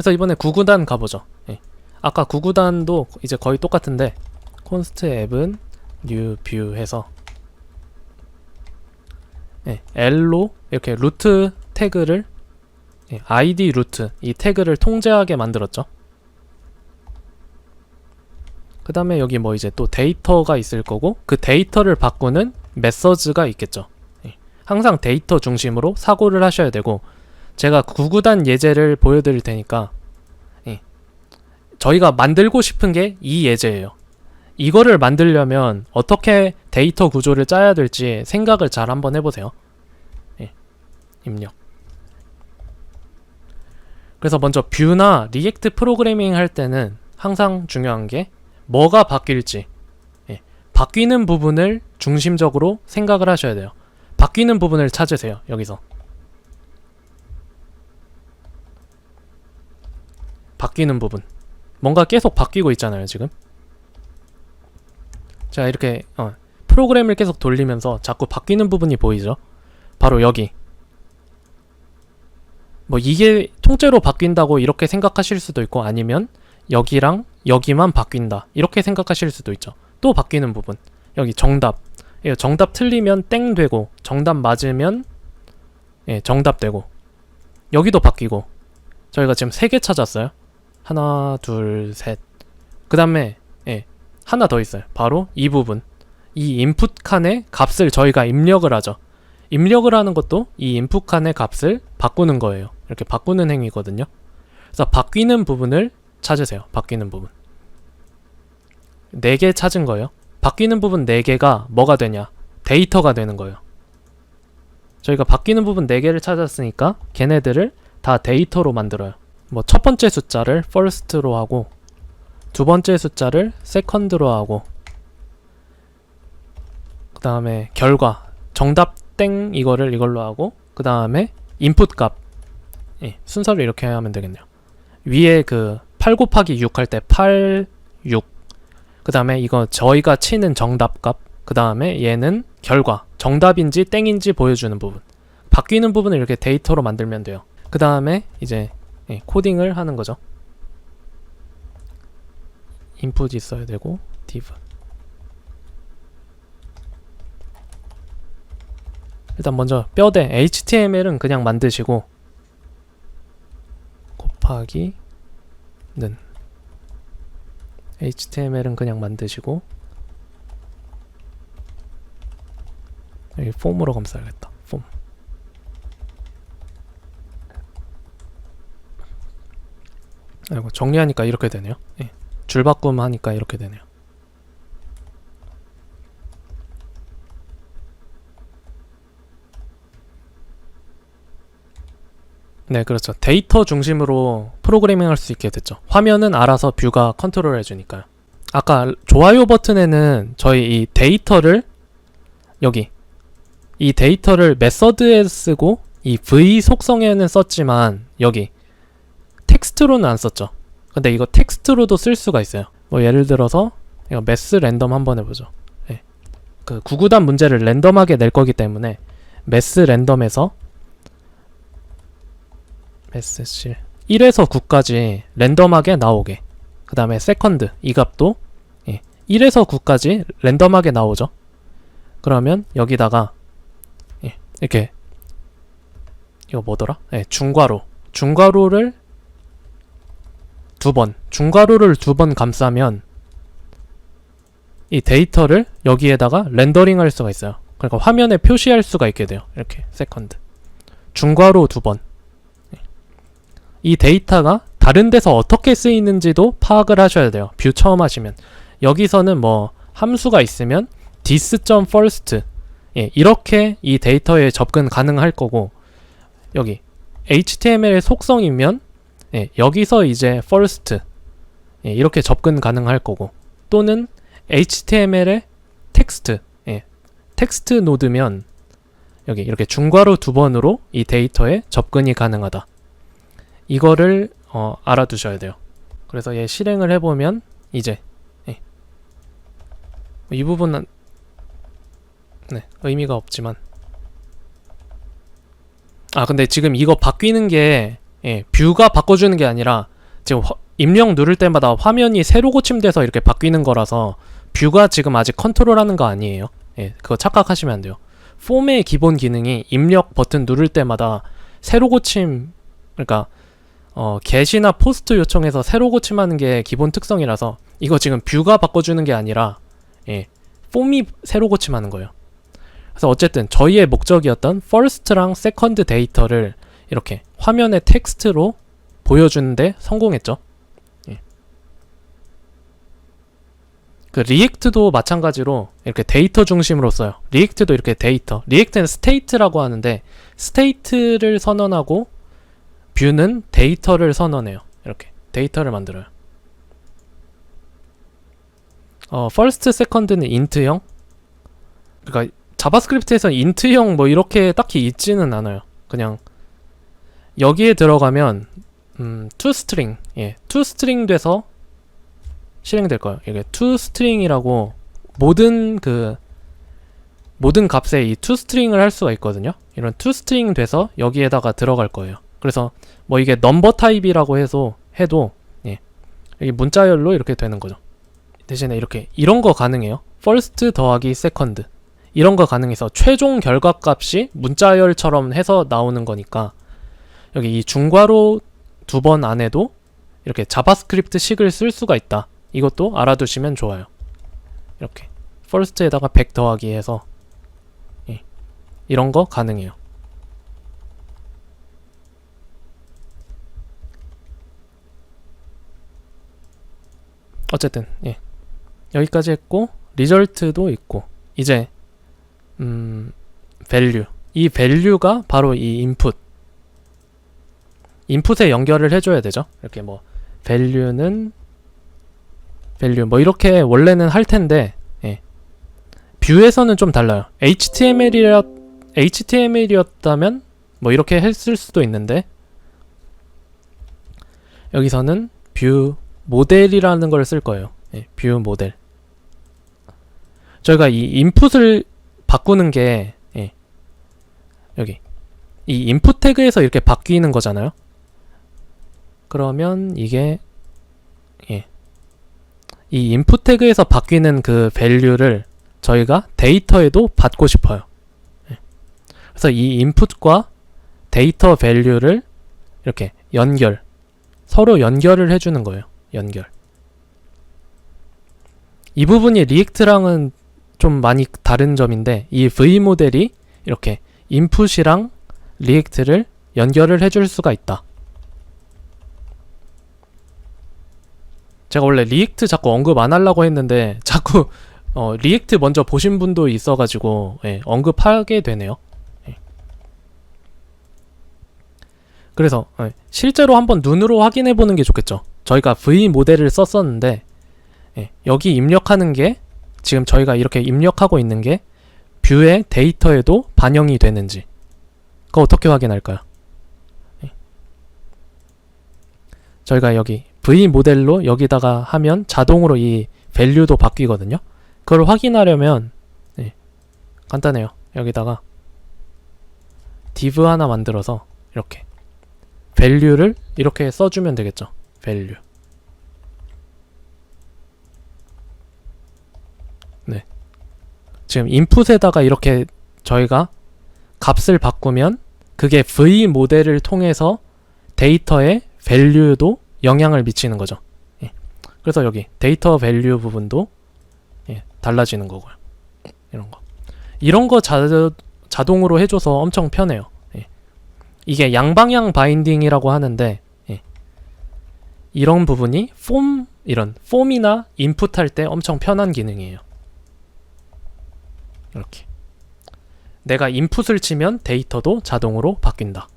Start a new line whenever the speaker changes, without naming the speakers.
그래서 이번에 9구단 가보죠. 예. 아까 9구단도 이제 거의 똑같은데 콘스트 앱은 뉴뷰 해서 예, L로 이렇게 루트 태그를 예, ID 루트 이 태그를 통제하게 만들었죠. 그 다음에 여기 뭐 이제 또 데이터가 있을 거고 그 데이터를 바꾸는 메서즈가 있겠죠. 예. 항상 데이터 중심으로 사고를 하셔야 되고 제가 구구단 예제를 보여드릴 테니까 예. 저희가 만들고 싶은 게 이 예제예요. 이거를 만들려면 어떻게 데이터 구조를 짜야 될지 생각을 잘 한번 해보세요. 예. 입력. 그래서 먼저 뷰나 리액트 프로그래밍 할 때는 항상 중요한 게 뭐가 바뀔지 예. 바뀌는 부분을 중심적으로 생각을 하셔야 돼요. 바뀌는 부분을 찾으세요. 여기서. 바뀌는 부분. 뭔가 계속 바뀌고 있잖아요, 지금. 자, 이렇게 어, 프로그램을 계속 돌리면서 자꾸 바뀌는 부분이 보이죠? 바로 여기. 뭐 이게 통째로 바뀐다고 이렇게 생각하실 수도 있고 아니면 여기랑 여기만 바뀐다. 이렇게 생각하실 수도 있죠. 또 바뀌는 부분. 여기 정답. 예, 정답 틀리면 땡 되고 정답 맞으면 예, 정답 되고 여기도 바뀌고 저희가 지금 세 개 찾았어요. 하나, 둘, 셋. 그 다음에, 예, 하나 더 있어요. 바로 이 부분. 이 인풋 칸의 값을 저희가 입력을 하죠. 입력을 하는 것도 이 인풋 칸의 값을 바꾸는 거예요. 이렇게 바꾸는 행위거든요. 그래서 바뀌는 부분을 찾으세요. 바뀌는 부분. 네개 찾은 거예요. 바뀌는 부분 네 개가 뭐가 되냐? 데이터가 되는 거예요. 저희가 바뀌는 부분 네 개를 찾았으니까 걔네들을 다 데이터로 만들어요. 뭐 첫 번째 숫자를 first로 하고 두 번째 숫자를 second로 하고 그 다음에 결과 정답 땡 이거를 이걸로 하고 그 다음에 인풋 값 예, 순서를 이렇게 하면 되겠네요. 위에 그 8 곱하기 6 할 때 8, 6. 그 다음에 이거 저희가 치는 정답 값. 그 다음에 얘는 결과. 정답인지 땡인지 보여주는 부분. 바뀌는 부분을 이렇게 데이터로 만들면 돼요. 그 다음에 이제 예, 코딩을 하는 거죠. 인풋이 있어야 되고 div. 일단 먼저 뼈대 HTML은 그냥 만드시고 곱하기 는 HTML은 그냥 만드시고 여기 폼으로 검사하겠다. 폼. 아이고 정리하니까 이렇게 되네요. 예. 줄 바꿈 하니까 이렇게 되네요. 네, 그렇죠. 데이터 중심으로 프로그래밍 할 수 있게 됐죠. 화면은 알아서 뷰가 컨트롤 해주니까요. 아까 좋아요 버튼에는 저희 이 데이터를 여기 이 데이터를 메서드에 쓰고 이 V 속성에는 썼지만 여기 텍스트로는 안 썼죠. 근데 이거 텍스트로도 쓸 수가 있어요. 뭐 예를 들어서 이거 매스 랜덤 한번 해보죠. 예. 그 구구단 문제를 랜덤하게 낼 거기 때문에 매스 랜덤에서 메시지 1에서 9까지 랜덤하게 나오게 그 다음에 세컨드 이 값도 예, 1에서 9까지 랜덤하게 나오죠 그러면 여기다가 예, 이렇게 이거 뭐더라? 예, 중괄호 중괄호를 두 번 중괄호를 두 번 감싸면 이 데이터를 여기에다가 렌더링 할 수가 있어요. 그러니까 화면에 표시할 수가 있게 돼요. 이렇게 세컨드. 중괄호 두 번. 이 데이터가 다른 데서 어떻게 쓰이는지도 파악을 하셔야 돼요. 뷰 처음 하시면. 여기서는 뭐 함수가 있으면 this.first 예, 이렇게 이 데이터에 접근 가능할 거고 여기 HTML의 속성이면 예, 여기서 이제 first 예, 이렇게 접근 가능할 거고 또는 HTML의 텍스트 예, 텍스트 노드면 여기 이렇게 중괄호 두 번으로 이 데이터에 접근이 가능하다. 이거를 어, 알아두셔야 돼요. 그래서 얘 실행을 해보면 이제 예. 이 부분은 네, 의미가 없지만 아 근데 지금 이거 바뀌는 게 예, 뷰가 바꿔주는 게 아니라 지금 화- 입력 누를 때마다 화면이 새로 고침돼서 이렇게 바뀌는 거라서 뷰가 지금 아직 컨트롤하는 거 아니에요. 예, 그거 착각하시면 안 돼요. 폼의 기본 기능이 입력 버튼 누를 때마다 새로 고침 그러니까 어, get이나 포스트 요청해서 새로 고침하는 게 기본 특성이라서 이거 지금 뷰가 바꿔주는 게 아니라 예, 폼이 새로 고침하는 거예요. 그래서 어쨌든 저희의 목적이었던 first랑 second 데이터를 이렇게 화면에 텍스트로 보여주는데 성공했죠. 예. 그 리액트도 마찬가지로 이렇게 데이터 중심으로 써요. 리액트도 이렇게 데이터. 리액트는 스테이트라고 하는데 스테이트를 선언하고 뷰는 데이터를 선언해요. 이렇게 데이터를 만들어요. 어, first, second는 int형. 그러니까 자바스크립트에서 int형 뭐 이렇게 딱히 있지는 않아요. 그냥 여기에 들어가면 음, toString, 예, toString 돼서 실행될 거예요. 이게 toString이라고 모든 그 모든 값에 이 toString을 할 수가 있거든요. 이런 toString 돼서 여기에다가 들어갈 거예요. 그래서 뭐 이게 넘버 타입이라고 해서 해도 예, 여기 문자열로 이렇게 되는 거죠. 대신에 이렇게 이런 거 가능해요. first 더하기 second 이런 거 가능해서 최종 결과 값이 문자열처럼 해서 나오는 거니까 여기 이 중괄호 두 번 안에도 이렇게 자바스크립트 식을 쓸 수가 있다. 이것도 알아두시면 좋아요. 이렇게 first에다가 100 더하기 해서 예, 이런 거 가능해요. 어쨌든 예. 여기까지 했고 리절트도 있고 이제 음 value 이 value가 바로 이 input 인풋에 연결을 해줘야 되죠. 이렇게 뭐 value는 value 뭐 이렇게 원래는 할 텐데 예. 뷰에서는 좀 달라요. HTML이라 HTML이었다면 뭐 이렇게 했을 수도 있는데 여기서는 뷰 모델이라는 걸 쓸 거예요. 예, 뷰 모델. 저희가 이 인풋을 바꾸는 게 예, 여기 이 인풋 태그에서 이렇게 바뀌는 거잖아요. 그러면 이게 예. 이 인풋 태그에서 바뀌는 그 밸류를 저희가 데이터에도 받고 싶어요. 예. 그래서 이 인풋과 데이터 밸류를 이렇게 연결 서로 연결을 해주는 거예요. 연결. 이 부분이 리액트랑은 좀 많이 다른 점인데 이 V 모델이 이렇게 인풋이랑 리액트를 연결을 해줄 수가 있다. 제가 원래 리액트 자꾸 언급 안 하려고 했는데 자꾸 어, 리액트 먼저 보신 분도 있어가지고 예, 언급하게 되네요. 예. 그래서 예, 실제로 한번 눈으로 확인해 보는 게 좋겠죠. 저희가 V 모델을 썼었는데 예, 여기 입력하는 게 지금 저희가 이렇게 입력하고 있는 게 뷰의 데이터에도 반영이 되는지 그거 어떻게 확인할까요? 예. 저희가 여기 V 모델로 여기다가 하면 자동으로 이 밸류도 바뀌거든요. 그걸 확인하려면 예, 간단해요. 여기다가 div 하나 만들어서 이렇게 밸류를 이렇게 써주면 되겠죠. 밸류. 네. 지금 인풋에다가 이렇게 저희가 값을 바꾸면 그게 V 모델을 통해서 데이터의 밸류도 영향을 미치는 거죠. 예. 그래서 여기 데이터 밸류 부분도 예, 달라지는 거고요. 이런 거. 이런 거 자, 자동으로 해줘서 엄청 편해요. 예. 이게 양방향 바인딩이라고 하는데 예. 이런 부분이 폼 이런 폼이나 인풋 할 때 엄청 편한 기능이에요. 이렇게 내가 인풋을 치면 데이터도 자동으로 바뀐다.